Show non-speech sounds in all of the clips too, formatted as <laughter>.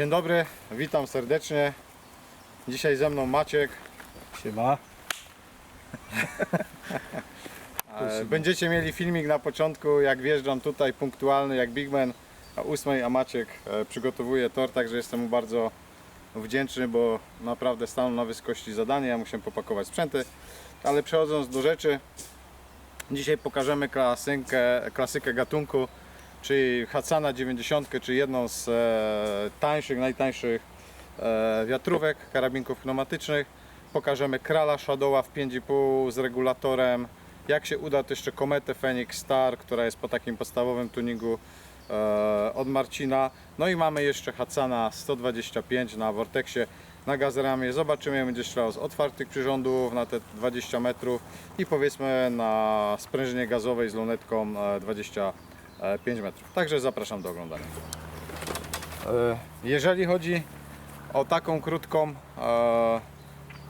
Dzień dobry, witam serdecznie. Dzisiaj ze mną Maciek. Siema. <laughs> E, Będziecie mieli filmik na początku, jak wjeżdżam tutaj punktualny jak Bigman o 8, a Maciek e, przygotowuje tor, także jestem mu bardzo wdzięczny, bo naprawdę stanął na wysokości zadania. Ja musiałem popakować sprzęty, ale przechodząc do rzeczy, dzisiaj pokażemy klasykę, klasykę gatunku, czyli Hacana 90, czy jedną z e, tańszych, najtańszych e, wiatrówek, karabinków pneumatycznych. Pokażemy Krala Shadowa w 5,5 z regulatorem. Jak się uda, to jeszcze kometę Phoenix Star, która jest po takim podstawowym tuningu e, od Marcina. No i mamy jeszcze Hacana 125 na Vortexie na gazramie. Zobaczymy, będzie strzelał z otwartych przyrządów na te 20 metrów i powiedzmy na sprężynie gazowej z lunetką e, 20 E, 5 metrów. Także zapraszam do oglądania. E, jeżeli chodzi o taką krótką e,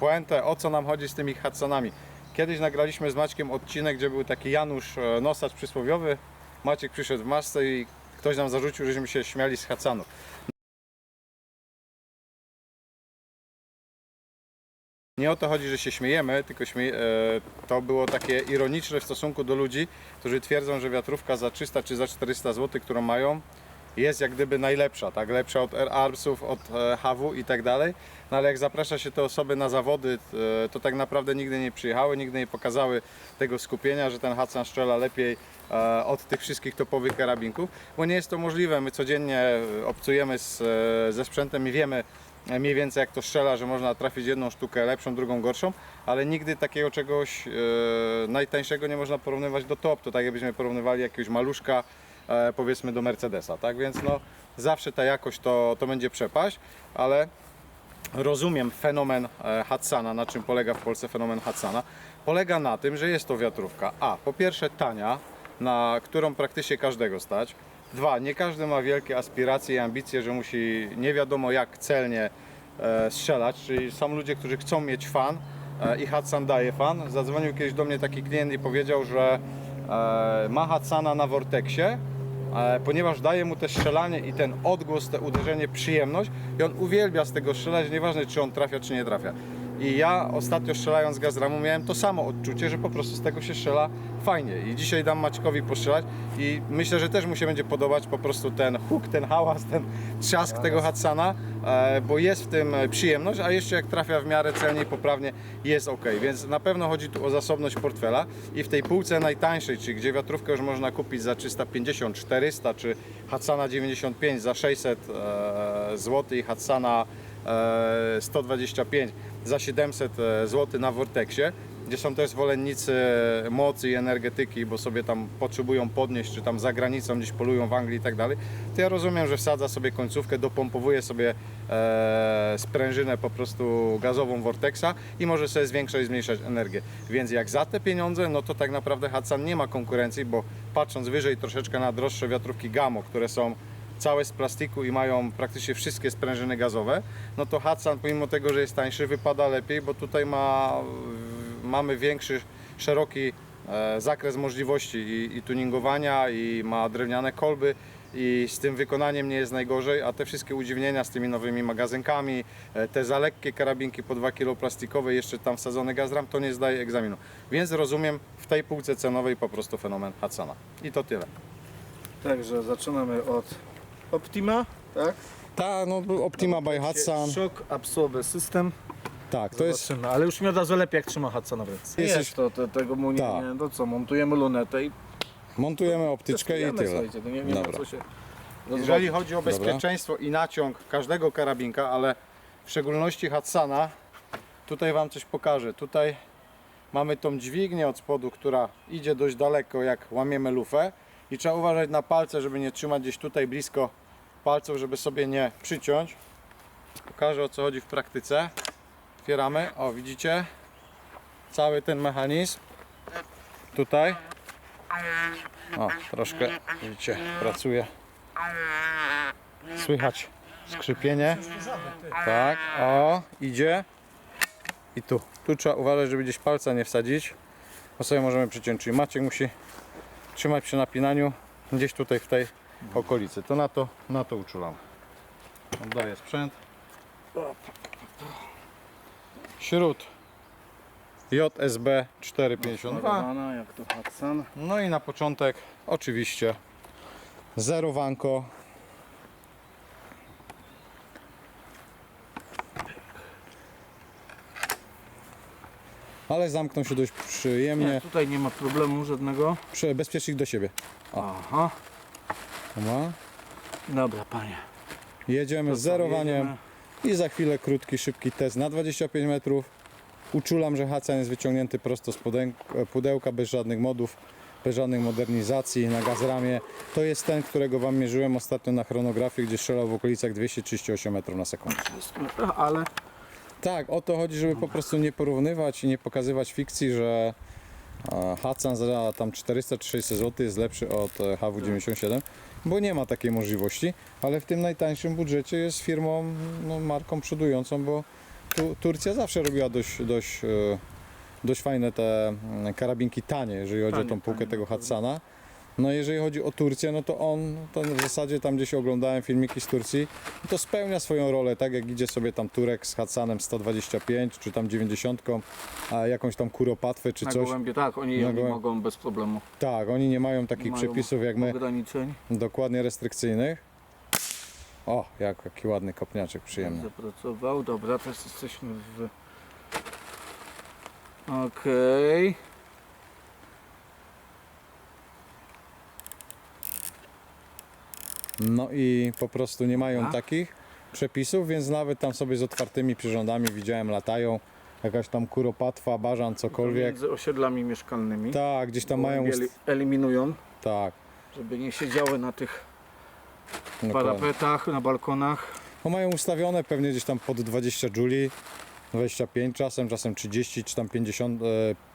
puentę, o co nam chodzi z tymi Hudsonami. Kiedyś nagraliśmy z Maćkiem odcinek, gdzie był taki Janusz Nosacz przysłowiowy. Maciek przyszedł w masce i ktoś nam zarzucił, żeśmy się śmiali z Hudsanów. Nie o to chodzi, że się śmiejemy, tylko śmie... e, to było takie ironiczne w stosunku do ludzi, którzy twierdzą, że wiatrówka za 300 czy za 400 zł, którą mają, jest jak gdyby najlepsza, tak? Lepsza od Air Armsów, od e, HW i tak dalej. No ale jak zaprasza się te osoby na zawody, e, to tak naprawdę nigdy nie przyjechały, nigdy nie pokazały tego skupienia, że ten Hatsan strzela lepiej e, od tych wszystkich topowych karabinków, bo nie jest to możliwe. My codziennie obcujemy z, ze sprzętem i wiemy mniej więcej jak to strzela, że można trafić jedną sztukę lepszą, drugą gorszą, ale nigdy takiego czegoś najtańszego nie można porównywać do top. To tak jakbyśmy porównywali jakiegoś maluszka powiedzmy do Mercedesa, tak? Więc no zawsze ta jakość to, to będzie przepaść, ale rozumiem fenomen e, Hatsana, na czym polega w Polsce fenomen Hatsana. Polega na tym, że jest to wiatrówka A, po pierwsze tania, na którą praktycznie każdego stać. Dwa, nie każdy ma wielkie aspiracje i ambicje, że musi nie wiadomo jak celnie e, strzelać, czyli są ludzie, którzy chcą mieć fan e, i Hatsan daje fan. Zadzwonił kiedyś do mnie taki klient i powiedział, że e, ma Hatsana na Vortexie, e, ponieważ daje mu też strzelanie i ten odgłos, te uderzenie, przyjemność i on uwielbia z tego strzelać, nieważne czy on trafia, czy nie trafia. I ja ostatnio strzelając gazramu miałem to samo odczucie, że po prostu z tego się strzela fajnie. I dzisiaj dam Maćkowi postrzelać i myślę, że też mu się będzie podobać po prostu ten huk, ten hałas, ten trzask tego Hatsana, e, bo jest w tym e, przyjemność, a jeszcze jak trafia w miarę celnie i poprawnie jest ok. Więc na pewno chodzi tu o zasobność portfela i w tej półce najtańszej, czyli gdzie wiatrówkę już można kupić za 350, 400 czy Hatsana 95 za 600 e, zł i Hatsana e, 125 za 700 zł na Vortexie, gdzie są też zwolennicy mocy i energetyki, bo sobie tam potrzebują podnieść, czy tam za granicą gdzieś polują w Anglii i tak dalej, to ja rozumiem, że wsadza sobie końcówkę, dopompowuje sobie e, sprężynę po prostu gazową Vortexa i może sobie zwiększać i zmniejszać energię. Więc jak za te pieniądze, no to tak naprawdę Hatsan nie ma konkurencji, bo patrząc wyżej troszeczkę na droższe wiatrówki Gamo, które są całe z plastiku i mają praktycznie wszystkie sprężyny gazowe, no to Hatsan pomimo tego, że jest tańszy, wypada lepiej, bo tutaj ma, mamy większy, szeroki e, zakres możliwości i, i tuningowania i ma drewniane kolby i z tym wykonaniem nie jest najgorzej, a te wszystkie udziwnienia z tymi nowymi magazynkami, e, te za lekkie karabinki po 2 kg plastikowe, jeszcze tam wsadzony gazram, to nie zdaje egzaminu. Więc rozumiem w tej półce cenowej po prostu fenomen Hatsana. I to tyle. Także zaczynamy od Optima, tak? Ta, no Optima by Hatsan. Shock Absorber System. Tak, Zobaczymy, ale już mi od razu lepiej jak trzyma Hatsana w ręce. Jesteś- Jest to, te, tego mu nie, Tak. nie, to co, montujemy lunetę i Montujemy optyczkę i testujemy, tyle. słuchajcie, to nie, nie ma Dobra. co się Jeżeli chodzi o bezpieczeństwo i naciąg każdego karabinka, ale w szczególności Hatsana, tutaj Wam coś pokażę. Tutaj mamy tą dźwignię od spodu, która idzie dość daleko, jak łamiemy lufę i trzeba uważać na palce, żeby nie trzymać gdzieś tutaj blisko palców, żeby sobie nie przyciąć. Pokażę o co chodzi w praktyce. Otwieramy, o widzicie, cały ten mechanizm tutaj. O, troszkę, widzicie, pracuje. Słychać skrzypienie. Tak, o, idzie. I tu. Tu trzeba uważać, żeby gdzieś palca nie wsadzić, bo sobie możemy przyciąć. Czyli Maciek musi trzymać przy napinaniu gdzieś tutaj w tej okolicy. To na to, na to uczulam. Oddaję sprzęt. Śród JSB 452. Ładowana, jak to Hudson. No i na początek oczywiście zerowanko. Ale zamkną się dość przyjemnie, Nie, tutaj nie ma problemu żadnego. przy, bezpiecznik do siebie. Aha. Dobra. Dobra, panie. Jedziemy z zerowaniem jedziemy? i za chwilę krótki, szybki test na 25 metrów. Uczulam, że hacan jest wyciągnięty prosto z pudełka, pudełka, bez żadnych modów, bez żadnych modernizacji na gazramie. To jest ten, którego Wam mierzyłem ostatnio na chronografii, gdzie strzelał w okolicach 238 metrów na sekundę. Ale Tak, o to chodzi, żeby po prostu nie porównywać i nie pokazywać fikcji, że e, Hudson za tam 400 czy 600 zł jest lepszy od e, HW97, bo nie ma takiej możliwości, ale w tym najtańszym budżecie jest firmą, no, marką przodującą, bo tu, Turcja zawsze robiła dość, dość, e, dość fajne te mm, karabinki tanie, jeżeli chodzi Tanie, o tą półkę tanie, tego naprawdę. No jeżeli chodzi o Turcję, no to on, to w zasadzie tam gdzieś oglądałem filmiki z Turcji, to spełnia swoją rolę, tak jak idzie sobie tam Turek z Hudsonem 125 czy tam 90, a jakąś tam kuropatwę czy na coś. gołębie tak, oni, oni mogą bez problemu. Tak, oni nie mają takich Nie mają przepisów jak my, Ograniczeń. dokładnie restrykcyjnych. O, jak, jaki ładny kopniaczek, przyjemny. Zapracował. Dobra, teraz jesteśmy w... Okej. No i po prostu nie mają A? takich przepisów, więc nawet tam sobie z otwartymi przyrządami widziałem latają. Jakaś tam kuropatwa, bażan, cokolwiek. Między osiedlami mieszkalnymi. Tak, gdzieś tam mają. Eliminują, Tak. żeby nie siedziały na tych parapetach, na balkonach. No mają ustawione pewnie gdzieś tam pod 20 juli, 25 czasem, czasem 30 czy tam 50, e,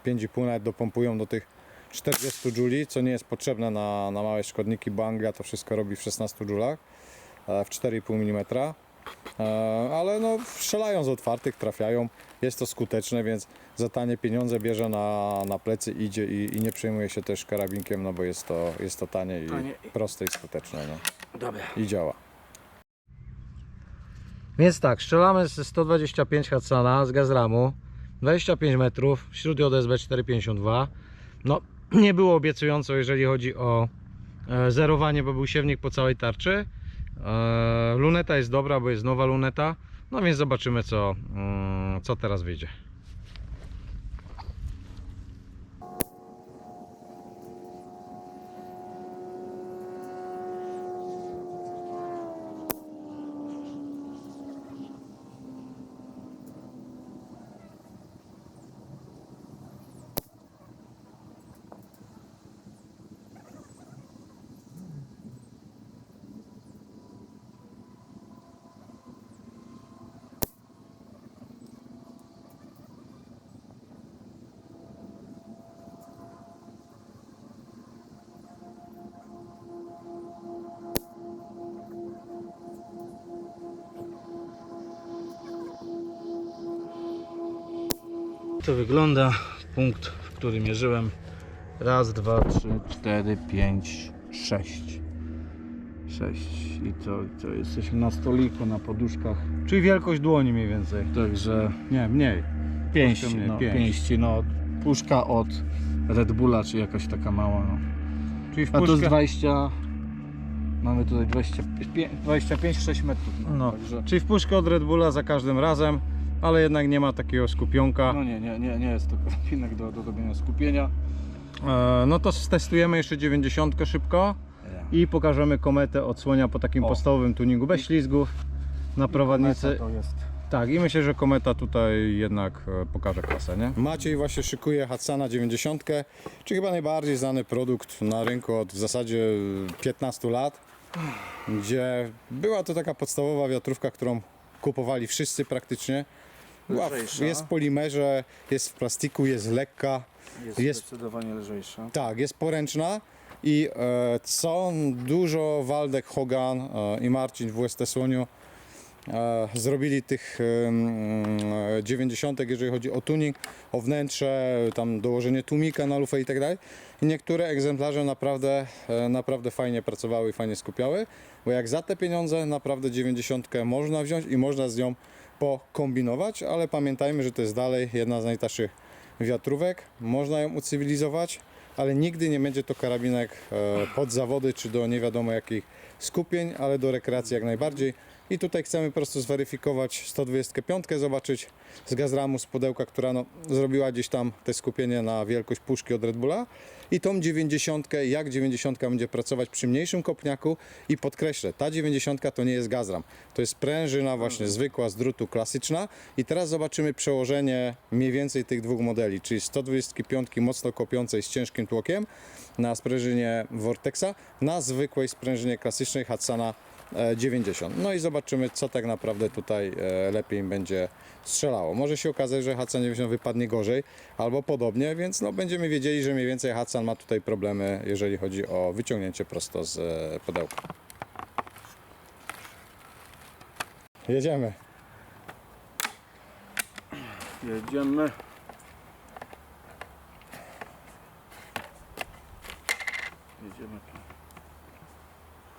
5,5 nawet dopompują do tych 40 juli, co nie jest potrzebne na, na małe szkodniki, bo Anglia to wszystko robi w 16 julach, e, w 4,5 mm. E, Ale no strzelają z otwartych, trafiają, jest to skuteczne, więc za tanie pieniądze bierze na, na plecy, idzie i, i nie przejmuje się też karabinkiem, no bo jest to, jest to tanie i Tanie. proste i skuteczne. No. Dobra. I działa. Więc tak, strzelamy ze 125 Hudsona z gazramu, 25 metrów, śród JSB 452. No, nie było obiecująco, jeżeli chodzi o e, zerowanie, bo był siewnik po całej tarczy. E, luneta jest dobra, bo jest nowa luneta. No więc zobaczymy, co, mm, co teraz wyjdzie. To wygląda punkt, w którym mierzyłem. Raz, dwa, trzy, cztery, pięć, sześć. Sześć. I to, to jesteśmy na stoliku, na poduszkach. Czyli wielkość dłoni mniej więcej. Także Nie, mniej. pięści, mniej, no, pięść. pięści, no. Puszka od Red Bulla, czy jakaś taka mała. No. Czyli w A to jest puszkę... 20. Mamy tutaj 25, 25 6 metrów. No, Także, czyli w puszkę od Red Bulla za każdym razem, ale jednak nie ma takiego skupionka. no nie, nie, nie, nie jest to <laughs> karabinek do, do robienia skupienia. E, no to stestujemy jeszcze 90 szybko i pokażemy kometę odsłonia po takim O. podstawowym tuningu bez ślizgów na prowadnicy. To jest. Tak, i myślę, że kometa tutaj jednak e, pokaże klasę, nie? Maciej właśnie szykuje Hatsana 90, czy chyba najbardziej znany produkt na rynku od w zasadzie 15 lat, gdzie była to taka podstawowa wiatrówka, którą kupowali wszyscy praktycznie. Lżejsza. jest w polimerze, jest w plastiku, jest lekka. Jest, Jest- zdecydowanie lżejsza. Tak, jest poręczna i e, co dużo Waldek Hogan e, i Marcin w WST Słoniu e, zrobili tych e, 90, jeżeli chodzi o tuning, o wnętrze, tam dołożenie tłumika na lufę i tak dalej. I niektóre egzemplarze naprawdę, e, naprawdę fajnie pracowały i fajnie skupiały, bo jak za te pieniądze naprawdę 90 można wziąć i można z nią pokombinować, ale pamiętajmy, że to jest dalej jedna z najtańszych wiatrówek. Można ją ucywilizować, ale nigdy nie będzie to karabinek e, pod zawody czy do nie wiadomo jakich skupień, ale do rekreacji jak najbardziej. I tutaj chcemy po prostu zweryfikować 125, zobaczyć z gazramu, z pudełka, która no, zrobiła gdzieś tam te skupienie na wielkość puszki od Red Bulla. I tą 90, jak 90 będzie pracować przy mniejszym kopniaku. I podkreślę, ta 90 to nie jest gazram, to jest prężyna właśnie zwykła z drutu klasyczna. I teraz zobaczymy przełożenie mniej więcej tych dwóch modeli, czyli 125 mocno kopiącej z ciężkim tłokiem na sprężynie Vortexa na zwykłej sprężynie klasycznej Hatsana 90. No i zobaczymy, co tak naprawdę tutaj e, lepiej będzie strzelało. Może się okazać, że Hatsan 90 wypadnie gorzej albo podobnie, więc no, będziemy wiedzieli, że mniej więcej Hatsan ma tutaj problemy, jeżeli chodzi o wyciągnięcie prosto z e, pudełka. Jedziemy. Jedziemy. Jedziemy tu.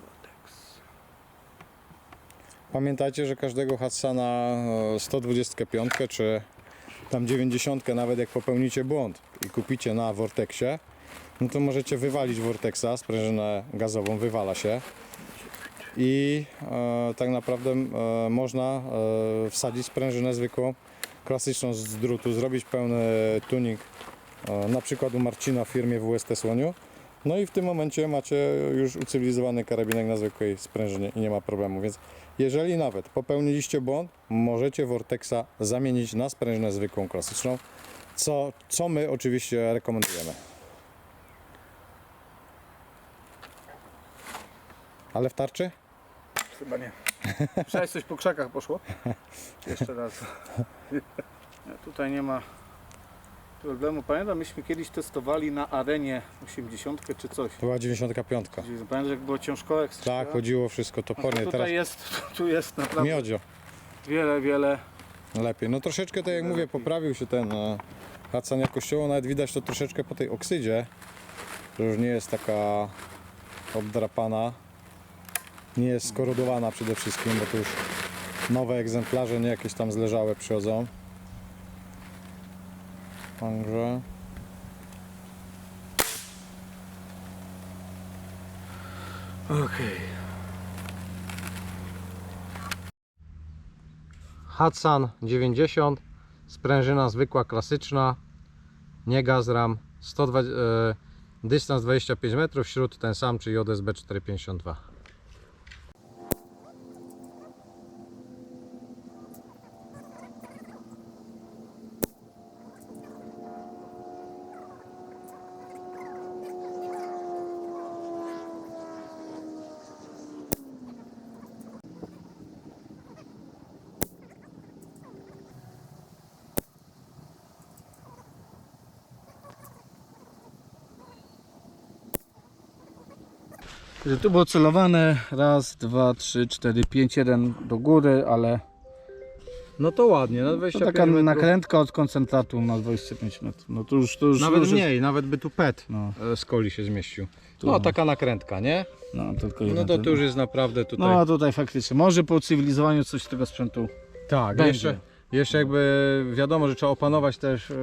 Vortex. Pamiętajcie, że każdego Hatsana e, 125 czy tam 90 nawet jak popełnicie błąd i kupicie na Vortexie, no to możecie wywalić Vortexa, sprężynę gazową wywala się. I e, tak naprawdę e, można e, wsadzić sprężynę zwykłą, klasyczną z drutu, zrobić pełny tuning e, na przykład u Marcina w firmie WST Słoniu no i w tym momencie macie już ucywilizowany karabinek na zwykłej sprężynie i nie ma problemu, więc jeżeli nawet popełniliście błąd, możecie Vortexa zamienić na sprężynę zwykłą, klasyczną, co, co my oczywiście rekomendujemy. Ale w tarczy? Chyba nie. Słyszałeś coś po krzakach poszło? <laughs> Jeszcze raz. <laughs> Tutaj nie ma problemu. Pamiętam, myśmy kiedyś testowali na arenie 80 czy coś. To była 95. Pamiętam, jak było ciężko ekstra. Tak, chodziło wszystko No to topornie. tutaj Teraz jest, <laughs> tu jest naprawdę miodzio wiele, wiele. lepiej. No troszeczkę, tak jak mówię, poprawił się ten e, Hatsan jakościowo. Nawet widać to troszeczkę po tej oksydzie, że już nie jest taka obdrapana. Nie jest skorodowana przede wszystkim, bo to już nowe egzemplarze, nie jakieś tam zleżałe przychodzą. Także... Okej. Hatsan 90, sprężyna zwykła, klasyczna, nie gazram, 120, e, dystans 25 metrów, śród ten sam, czyli JSB 452. Że tu było celowane raz, dwa, trzy, cztery, pięć, jeden do góry, ale No to ładnie, na to 25 taka metrów. nakrętka od koncentratu na 25 metrów. No to już, to już, Nawet już mniej, nawet by tu PET No, e, z coli się zmieścił. Tu. No taka nakrętka, nie? no, tylko No jeden to ten- tu już jest naprawdę tutaj. No tutaj faktycznie. Może po cywilizowaniu coś z tego sprzętu tak, będzie. jeszcze, jeszcze jakby wiadomo, że trzeba opanować też e,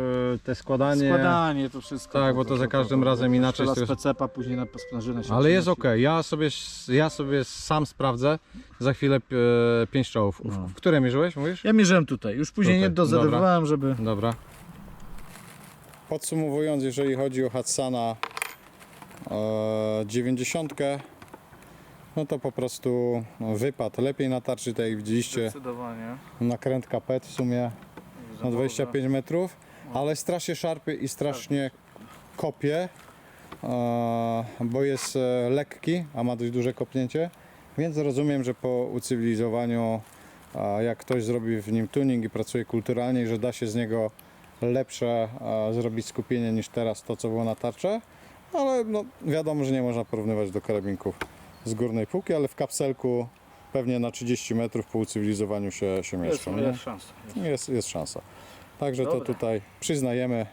te składanie. Składanie to wszystko. Tak, bo to za każdym razem inaczej z z PCP, później na sprężynę się Ale jest przenosi. ok, ja sobie, ja sobie sam sprawdzę za chwilę e, pięć czołów. W, No. w które mierzyłeś, mówisz? Ja mierzyłem tutaj. Już później Tutaj, nie dozadowywałem, żeby... Dobra. Podsumowując, jeżeli chodzi o Hatsana e, 90, no to po prostu wypad. Lepiej na tarczy, tak jak widzieliście, Zdecydowanie. nakrętka PET w sumie na 25 metrów, ale strasznie szarpie i strasznie kopie, e, bo jest e, lekki, a ma dość duże kopnięcie, więc rozumiem, że po ucywilizowaniu, e, jak ktoś zrobi w nim tuning i pracuje kulturalnie, że da się z niego lepsze e, zrobić skupienie niż teraz to, co było na tarcze, ale no, wiadomo, że nie można porównywać do karabinków z górnej półki, ale w kapselku pewnie na 30 metrów po ucywilizowaniu się, się Jest, mieszczą. nie? jest szansa. Jest, jest szansa. Także to Dobra. tutaj przyznajemy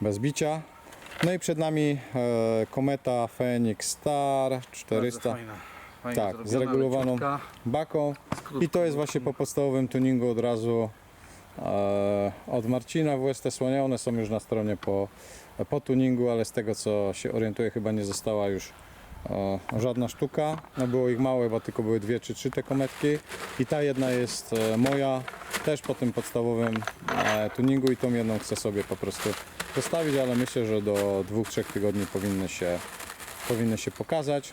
bez bicia. No i przed nami e, kometa Phoenix Star Bardzo 400 fajna, fajnie Tak, zrobiona, zregulowaną. leciutka. baką. I to jest właśnie po podstawowym tuningu od razu e, od Marcina WST Słonia. One są już na stronie po, po tuningu, ale z tego co się orientuję chyba nie została już e, żadna sztuka. No było ich mało, bo tylko były dwie czy trzy te kometki. I ta jedna jest e, moja, też po tym podstawowym e, tuningu i tą jedną chcę sobie po prostu zostawić, ale myślę, że do dwóch, trzech tygodni powinny się, powinny się pokazać.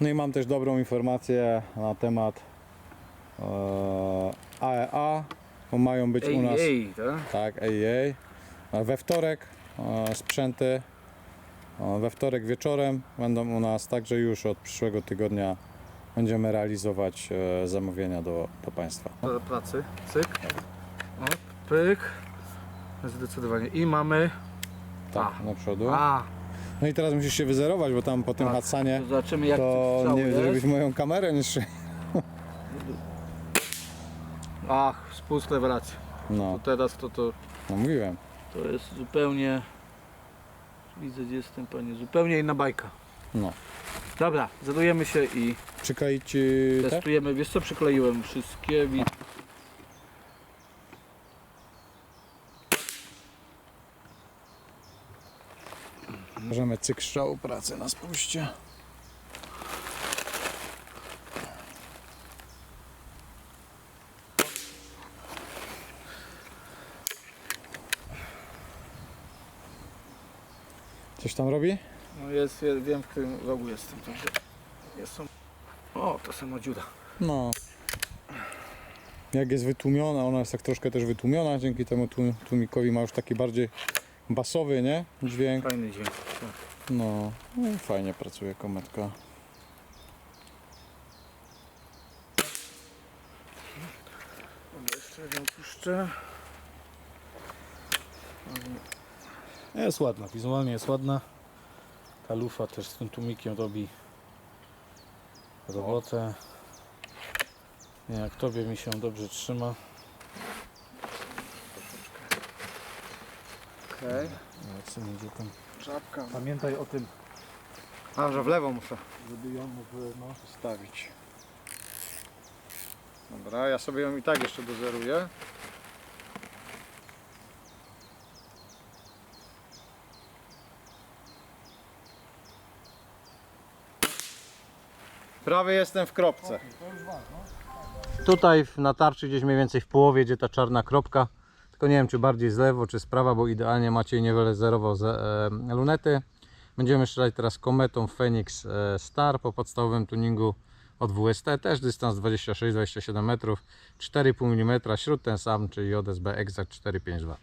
No i mam też dobrą informację na temat e, AEA, bo mają być u nas tak? tak, AEA E, we wtorek e, sprzęty e, we wtorek wieczorem będą u nas, także już od przyszłego tygodnia będziemy realizować e, zamówienia do, do Państwa. Do pracy. Cyk. O, pyk. Zdecydowanie. I mamy. Tak, na przodu. A, No i teraz musisz się wyzerować, bo tam po tym Tak. Hatsanie to zobaczymy jak to to nie jest. moją kamerę strzelił. Ach, spust rewelacja. No, To teraz to, to, no mówiłem. to jest zupełnie. Widzę gdzie jestem panie. Zupełnie inna bajka. No. Dobra, zadujemy się i Przykleić ci te? testujemy. Wiesz co przykleiłem wszystkie. Wi- Możemy cykl strzału pracy na spuście. Coś tam robi? No jest, wiem w którym rogu jestem. Także jest są. O, to sama dziura. No. Jak jest wytłumiona, ona jest tak troszkę też wytłumiona, dzięki temu tłum- tłumikowi ma już taki bardziej basowy, nie? Dźwięk. Fajny dźwięk. Tak. No, no i fajnie pracuje kometka. Dobra, jeszcze jedną puszczę. Jest ładna, wizualnie jest ładna. Ta lufa też z tym tłumikiem robi robotę. Nie, jak tobie mi się dobrze trzyma. Okej. Sobie idzie tam. Czapka. Pamiętaj o tym, A, że w lewo muszę. żeby ją w, no, Stawić. Dobra, ja sobie ją i tak jeszcze dozeruję. Prawie jestem w kropce. Tutaj na tarczy gdzieś mniej więcej w połowie, gdzie ta czarna kropka. Tylko nie wiem, czy bardziej z lewo, czy z prawa, bo idealnie Maciej niewiele zerował ze, e, lunety. Będziemy strzelać teraz kometą Phoenix e, Star po podstawowym tuningu od WST. Też dystans 26-27 metrów, 4,5 mm, śród ten sam, czyli JSB Exact 452.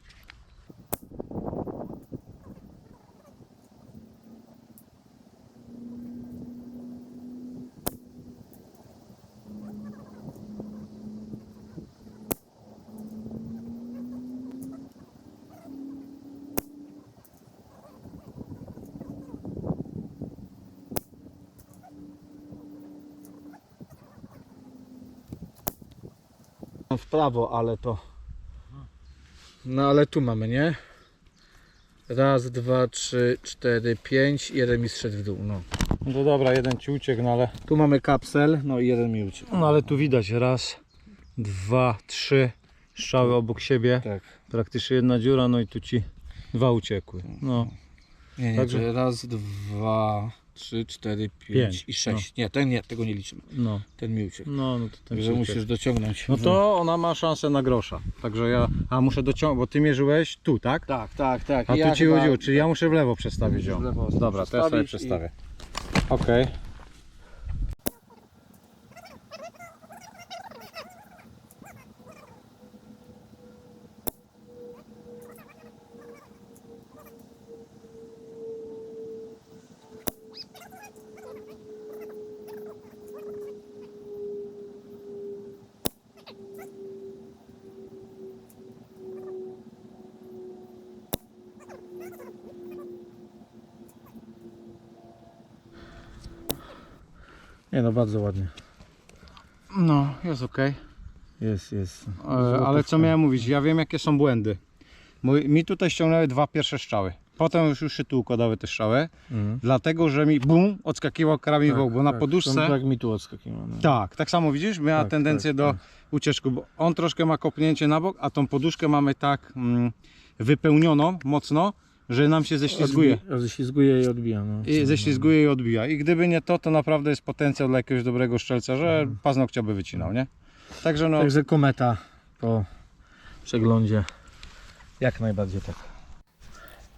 prawo, ale to. No ale tu mamy, nie? Raz, dwa, trzy, cztery, pięć. Jeden mi zszedł w dół. No. No to dobra, jeden ci uciekł, no ale, Tu mamy kapsel, no i jeden mi uciekł. no ale tu widać raz, dwa, trzy strzały obok siebie. Tak. Praktycznie jedna dziura, no i tu ci dwa uciekły. No. Nie, nie, Także... raz, dwa, trzy, cztery, pięć, Pięć, i sześć. Nie, ten nie, tego nie liczymy. No, Ten mi uciekł. no, no to ten Także musisz dociągnąć. No to ona ma szansę na grosza. Także ja. A muszę dociągnąć, bo ty mierzyłeś tu, tak? Tak, tak, tak. A Ja tu ci chyba- chodziło, czyli ja muszę w lewo przestawić ją. W lewo Dobra, to ja sobie przestawić przestawię. Okej. Nie no, bardzo ładnie. No, jest ok. Jest, jest. ale co miałem mówić, ja wiem jakie są błędy. Mój, mi tutaj ściągnęły dwa pierwsze strzały. Potem już, już się tu układały te strzały, Mhm. dlatego że mi bum, odskakiwał karabin bok, bo na tak, poduszce... Tak mi tu odskakiwał. No. Tak, tak samo widzisz, miała Tak, tendencję tak, do tak. ucieczku, bo on troszkę ma kopnięcie na bok, a tą poduszkę mamy tak mm, wypełnioną mocno, że nam się ześlizguje. Odbi- ześlizguje i odbija. No. I ześlizguje i odbija. I gdyby nie to, to naprawdę jest potencjał dla jakiegoś dobrego szczelca, że paznokcia by wycinał, nie? Także no, Także kometa po przeglądzie jak najbardziej tak.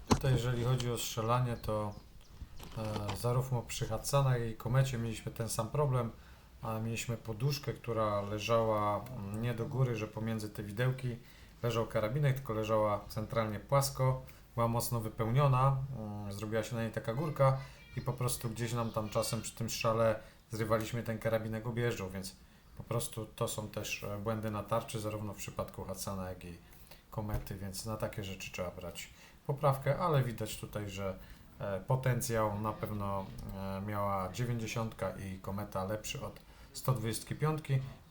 Tutaj jeżeli chodzi o strzelanie, to e, zarówno przy Hatsanach i Komecie mieliśmy ten sam problem, a mieliśmy poduszkę, która leżała mm, nie do góry, że pomiędzy te widełki leżał karabinek, tylko leżała centralnie płasko, była mocno wypełniona, mm, zrobiła się na niej taka górka i po prostu gdzieś nam tam czasem przy tym strzale zrywaliśmy ten karabinek objeżdżał, więc po prostu to są też e, błędy na tarczy, zarówno w przypadku Hatsana, jak i Komety, więc na takie rzeczy trzeba brać poprawkę, ale widać tutaj, że e, potencjał na pewno e, miała 90 i kometa lepszy od 125,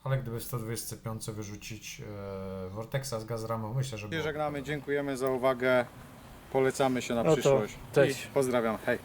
ale gdyby w 125 wyrzucić e, Vortexa z gazramą, myślę, że było żegnamy, dziękujemy za uwagę, polecamy się na No to przyszłość cześć. i pozdrawiam, hej.